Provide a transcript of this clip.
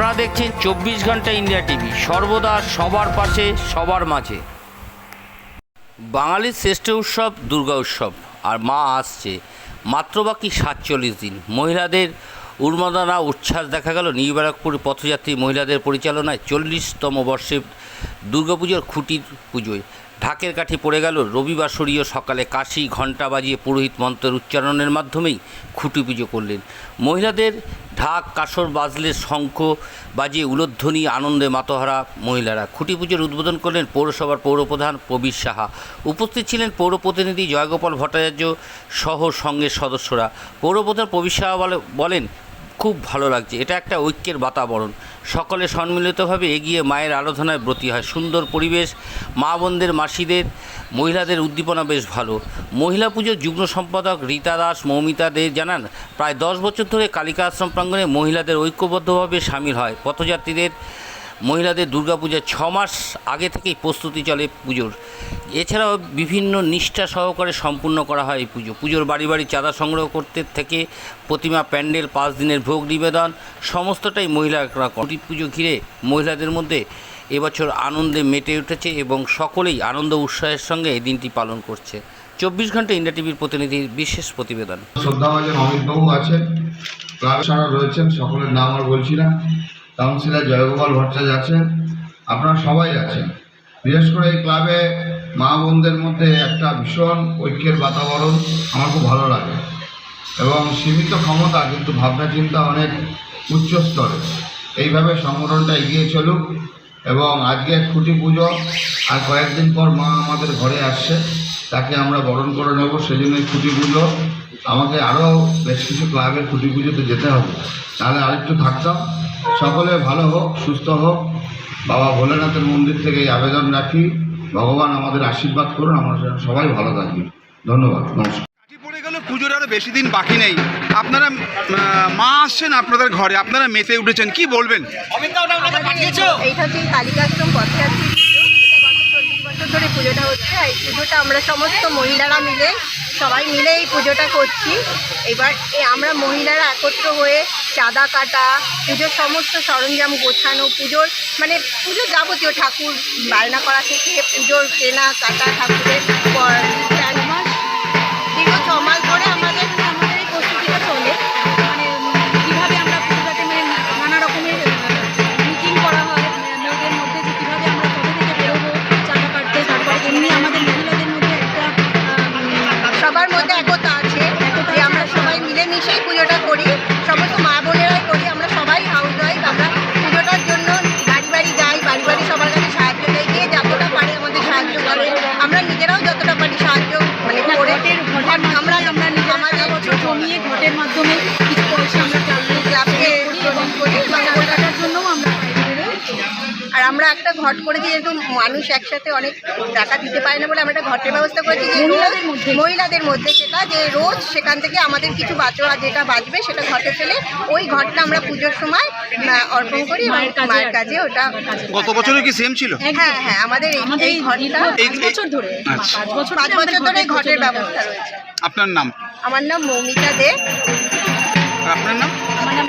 আপনারা দেখছেন চব্বিশ ঘণ্টা ইন্ডিয়া টিভি। সর্বদা সবার পাশে, সবার মাঝে। বাঙালির শ্রেষ্ঠ উৎসব দুর্গা উৎসব, আর মা আসছে। মাত্র বাকি সাতচল্লিশ দিন। মহিলাদের উন্মাদনা, উচ্ছ্বাস দেখা গেল। নিউ ব্যারাকপুর পথযাত্রী মহিলাদের পরিচালনায় চল্লিশতম বর্ষে দুর্গাপুজোর খুঁটির পুজোয়। ঢাকের কাঠি পড়ে গেল। রবিবার রবিবাসরীয় সকালে কাশি, ঘণ্টা বাজিয়ে পুরোহিত মন্ত্রের উচ্চারণের মাধ্যমেই খুঁটি পুজো করলেন। মহিলাদের ঢাক, কাসর বাজলে শঙ্খ বাজিয়ে উলোধ্বনি, আনন্দে মাতহারা মহিলারা। খুঁটি পুজোর উদ্বোধন করলেন পৌরসভার পৌরপ্রধান প্রবীর সাহা। উপস্থিত ছিলেন পৌর প্রতিনিধি জয়গোপাল ভট্টাচার্য সহ সঙ্গের সদস্যরা। পৌরপ্রধান প্রবীর সাহা বলে- বলেন, খুব ভালো লাগছে। এটা একটা ঐক্যের বাতাবরণ। সকলে সম্মিলিতভাবে এগিয়ে মায়ের আরাধনায় ব্রতী হয়। সুন্দর পরিবেশ, মা বোনদের, মাসিদের, মহিলাদের উদ্দীপনা বেশ ভালো। মহিলা পুজোর যুগ্ম সম্পাদক রীতা দাস, মৌমিতা দে জানান, প্রায় দশ বছর ধরে কালিকা আশ্রম প্রাঙ্গণে মহিলাদের ঐক্যবদ্ধভাবে সামিল হয়। পথযাত্রীদের মহিলাদের দুর্গাপূজার ছ মাস আগে থেকেই প্রস্তুতি চলে পুজোর। এছাড়াও বিভিন্ন নিষ্ঠা সহকারে সম্পূর্ণ করা হয় এই পুজো। পুজোর বাড়ি বাড়ি চাঁদা সংগ্রহ করতে থেকে প্রতিমা, প্যান্ডেল, পাঁচ দিনের ভোগ নিবেদন, সমস্তটাই মহিলারা করি পুজো ঘিরে মহিলাদের মধ্যে এবছর আনন্দে মেতে উঠেছে এবং সকলেই আনন্দ উৎসাহের সঙ্গে এই দিনটি পালন করছে। চব্বিশ ঘণ্টা ইন্ডিয়া টিভির প্রতিনিধির বিশেষ প্রতিবেদন। অমিতবাবু আছেন রয়েছেন, সকলের নাম আর বলছি না। কাউন্সিলর জয়গোপাল ভট্টাচার্য আছেন, আপনারা সবাই আছেন। বিশেষ করে এই ক্লাবে মা বোনদের মধ্যে একটা ভীষণ ঐক্যের বাতাবরণ আমার খুব ভালো লাগে। এবং সীমিত ক্ষমতা কিন্তু ভাবনা চিন্তা অনেক উচ্চ স্তরে। এইভাবে সংগঠনটা এগিয়ে চলুক এবং আজকে খুঁটি পুজো আর কয়েকদিন পর মা আমাদের ঘরে আসছে, তাকে আমরা বরণ করে নেব। সেজন্য এই খুঁটি পুজো, আমাকে আরও বেশ কিছু ক্লাবের খুঁটি পুজোতে যেতে হবে। তাহলে আরেকটু থাকতাম। সকলে ভালো হোক সুস্থ হোক। বাবা ভোলেনাথের মন্দির থেকে এই আবেদন রাখি। ভগবান আমাদের আশীর্বাদ করুন আমরা সবাই ভালো থাকি। ধন্যবাদ নমস্কার। পড়ে গেল পুজোর আরও বেশি দিন বাকি নেই। আপনারা মা আসছেন আপনাদের ঘরে আপনারা মেতে উঠেছেন কি বলবেন? এইটা হচ্ছে কালিকাশ্রম পথযাত্রী ধরে পুজোটা হচ্ছে এই পুজোটা আমরা সমস্ত মহিলারা মিলে সবাই মিলে এই পুজোটা করছি। এবার আমরা মহিলারা একত্র হয়ে চাঁদা কাটা, পুজোর সমস্ত সরঞ্জাম গোছানো, পুজোর মানে পুজোর যাবতীয় ঠাকুর বায়না করা থেকে পুজোর কেনা কাটা ঠাকুরের পর- চার মাস দীর্ঘ ছ মাস ধরে আমাদের পয়সা ঘটের মাধ্যমে একটা ঘট করেছি যেহেতু মানুষ একসাথে অনেক টাকা দিতে পারে না বলে আমরা একটা ঘটের ব্যবস্থা করেছি যে রোজ মহিলাদের মধ্যে। সেটা যে রোজ সেখান থেকে আমাদের কিছু বাঁচোয়া যেটা বাঁচবে সেটা ঘটে ফেলে ওই ঘটটা আমরা পুজোর সময় অর্পণ করি এবং মায়ের কাজে ওটা গত বছরে কি সেম ছিল? হ্যাঁ হ্যাঁ আমাদের এই আমাদের এই পাঁচ বছর ধরে। পাঁচ বছর পাঁচ ধরে বছর ধরে ঘটের ব্যবস্থা রয়েছে। আপনার নাম? আমার নাম মৌমিতা দে। আপনার নাম? আমার নাম।